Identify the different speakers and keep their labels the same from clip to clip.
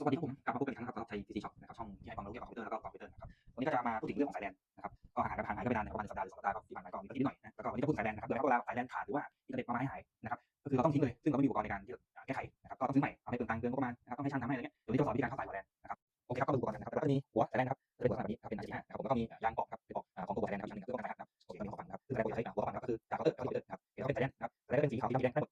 Speaker 1: สวัสดีครับผมกลับมาพบกันอีกครั้งนะครับกับไทยทีซีช็อปนะครับช่องที่ให้ความรู้เกี่ยวกับคอมพิวเตอร์แล้วก็คอมพิวเตอร์นะครับวันนี้ก็จะมาพูดถึงเรื่องของสายแลนนะครับก็หายไปพังหายก็ไปนานนะประมาณสัปดาห์หรือสองสัปดาห์ก็ที่ผ่านมาก็มีก็ทิ้หน่อยนะแล้วก็วันนี้จะพูดสายแลนนะครับโดยเฉพาะเวลาสายแลนขาดหรือว่าอินเทอร์เน็ตประมาณหายนะครับก็คือเราต้องทิ้งเลยซึ่งเราไม่มีอุปกรณ์ในการที่จะแก้ไขนะครับก็ต้องซื้อใหม่ทำให้เปลืองตังค์เปลืองงบประมาณนะครับต้องให้ช่างทำให้อะไรเงี้ยเดี๋ยวนี้แบโอเคครับก็ดูก่อนนะครับแล้วก็มีหัวสายแลนครับเป็นหัวสายแบบนี้ครับเป็น RG5 นะครับผมก็มียางเกาะครับเป็นเกาะของตัวสายแลนครับอย่าหนึ่งก็ต้องนะครับโอเคก็มีหัวฟันครับคือสายแลนผมจะใช้หัวฟันก็คือจากเคาน์เตอร์เคาน์เตอร์ครับเป็นสายแลนครับสายแลนเป็นสีขาวสีดำสีแดงได้หมด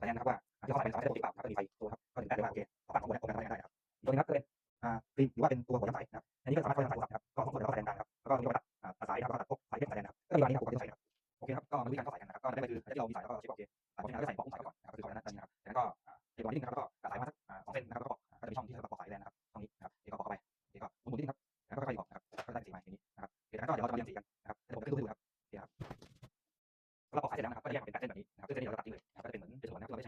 Speaker 1: สัญญาณนะครับว่าที่เขาใส่เป็นสายไม่ได้ปกติเปล่าครับก็มีไฟตัวครับก็ถึงได้ลยว่าโอเคเขาปั่นของบลโปรแกรมทำงานได้ครับตัวนี้ครับก็เป็นอ่าฟิล์มหรือว่าเป็นตัวหัวย้ำสายนะอันนี้ก็สามารถเข้าย้สางโทรศัพครับก็สองส่วนแล้วก็แสดงการครับแล้วก็มีการตัดตัดสายครับก็ตัดพวกสายเล็กสายแดงครับก็มีวันนี้ครับปกติใส่ครับโอเคครับก็มาดูการเข้ส่กันนะครับก็ได้ไปคือที่เรามีสายแล้วก็ชิปโอเคสายของที่เราใส่บอกสายก่อนนะครับคือของนั้นตอนนี้ครับแล้วก็เรียบร้อยนิดนึงครับแล้วก็ตัดสายมาสักสองเส้นนะครับแล้วก็ก็จะมีช่องที่เราประกอบสายแดงนะครับตรงนี้ครับนี่ก็ประกอบไปนี่ก็มุนนิดนึงครับแล้วก็ค่อยๆออกนะครับก็ได้สีมาอย่างนี้นะครับเดี๋ยวก็เดี๋ยวเราจะมาเรียงสีกันนะครับเดี๋ยวผมจะขึ้นรูให้ดูครับเดี๋ยวครับเราออกสายเสร็จแล้วนะครับก็จะแยกเป็นแปดเส้นแบบนี้นะครับซึ่งเส้นนี้เราตัด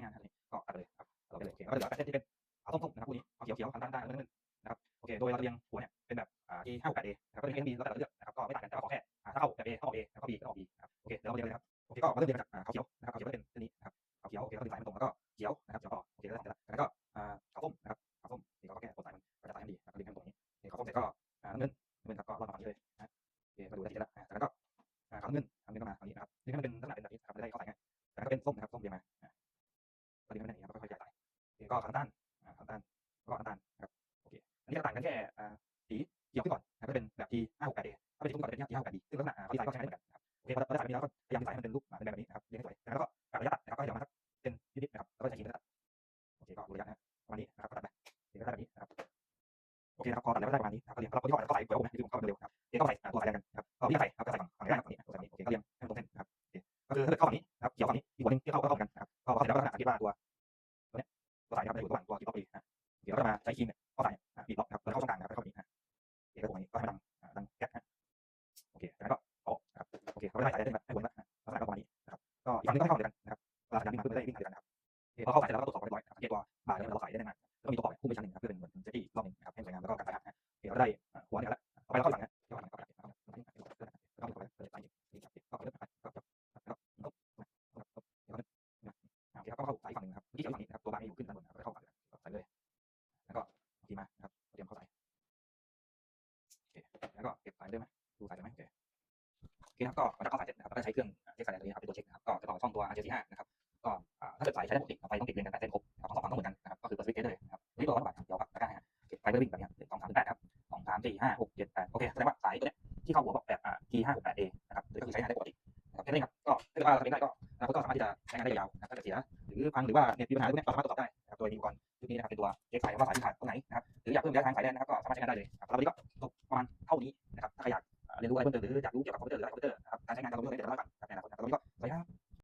Speaker 1: ช้งานก็ตัดเลยครับเราไปเลยโอเคแล้วก็เหลือแปดเส้นที่เป็นเอาส้มๆนะครับคู่นี้เอาเขียวๆด้านด้านนึงนะครับโอเคโดยเราเรียงหัวเนี่ยเป็นแบบอ่า A ห้าหกแปด A นะครับก็เป็น A บีแล้วแต่เราเลือกนะครับก็ไม่ต่างกันแต่ว่าขอแค่ถ้าเข้าแบบ A เข้าอแล้วก็ B ก็ออก B นะครับโอเคเดี๋ยวเราเรียงเลยครับโอเคก็มาเริ่มเรียงจากเขาวเขียวนะครับเขาวเขียวก็เป็นเส้นนี้นะครับเขาวเขียวโอเคก็ดึงสายมันตรงแล้วก็เขียวนะครับเขียวต่อโอเคแล้วแล้วก็อ่าเขาส้มนะครับเขาส้มนี่ก็แก้กดสายมันก็จะสายมันดีแล้วก็ดึงมันตรงนี้เขาส้มเสร็จก็อ่าน้ำเงินน้เงินครับก็รอดมาฝั่งนี้เลยนะโอเคมาดูได้ทีละแล้วก็อ่าขาเงินขาเงินก็มาฝั่งนี้นะครับนี่มันเป็นลักษณะเป็นแบบนี้ครับจะได้เข้าสาง่าย ตอนนี้มันไม่ไเองล้วก็ค่อยๆขยายไปก็ขาร์ตันคาร์ตันก็ขาร์ตันนะครับโอเคอันนี้จะต่างกันแค่สีเขียวขึ้นก่อนก็จะเป็นแบบที5 6 8 A ถ้าเป็นสีขึ้นก่อนจะเป็น T 5 6 8 B ซึ่งลักษณะเขาดีไซน์ก็ใช้ได้เหมือนกันครับโอเคพอเราใส่แบบนี้แล้วก็พยายามใส่มันเป็นรูปเป็นแบบนี้นะครับเรียงให้สวยแล้วก็กะระยะตัดนะครับก็จะมาสักเป็นนิดๆนะครับแล้วก็ใช้ขีดตัดโอเคก็ดูระยะนะประมาณนี้นะครับก็ตัดไปเดี๋ยงก็ได้แบบนี้นะครับโอเคนะครับพอตัดแล้วก็ได้ประมาณนี้นะครับเรียงเราก็ย่อแล้ก็ส่ไว้ผมนะที่ผมเข้ามาเร็วครับ ก็ใส่ครับใะอยู่ระหว่างตัวกีบล็อกเอนะเดี๋ยวเราจะมาใช้คีย์เนี่ยเข้ส่ยปิดล็อกครับแล้วเข้าช่องกลางนะครับเข้าแบบนี้นะเดี๋ยวตรงนี้ก็ให้มัดังดังแก๊สนะโอเคจากนั้นก็ออกครับโอเคเขาได้สายได้เลยครัให้หัวนละสายก็ประมาณนี้นะครับก็อีกฝั่งนึงก็ให้เข้าเหมือนกัน แล้วก็เก็บสายได้ไหมดูสายได้ไหมโอเคโอเคครับก็มันจะเข้าสายเสร็จนะครับก็ใช้เครื่องเช็คสายแลนตัวนี้ครับเป็นตัวเช็คนะครับก็จะต่อช่องตัว RJ45 นะครับก็ถ้าเกิดสายใช้ได้ปกติไฟต้องติดเรียงกันแปดเส้นครบนะครับทั้งสองฝั่งต้องเหมือนกันนะครับก็คือเปิดสวิตช์เกตเลยนะครับนี่ตัวร้อยบาทเดี๋ยวปากกาให้เก็บไฟเบอร์วิ่งแบบนี้สองสามแปดครับสองสามสี่ห้าหกเจ็ดแปดโอเคแสดงว่าสายตัวเนี้ยที่เข้าหัวบอกแบบอ่า G ห้าหกแปด A นะครับก็คือใช้งานได้ปกตินะครับแค่นี้ครับก็ถ้าเกิดว่าเราทำเองได้ก็อนาก็สามารถที่จะใช้งานได้ยาวนะครับถ้าเกิดเสียหรือพังหรือว่าเน็ตมีปัญหาพวกนี้เราสามารถตรวจสอบได้นะครับโดยมีอุปกรณ์ชุดนี้นะครับเป็นตัวเช็คสายว่าสายที่ขาดตรงไหนนะครับหรืออยากเพิ่มระยะทางสายแลนนะครับก็สามารถใช้งานได้เลยครับแล้ววันนี้ก็จบประมาณเท่า นี้นะครับถ้าใคร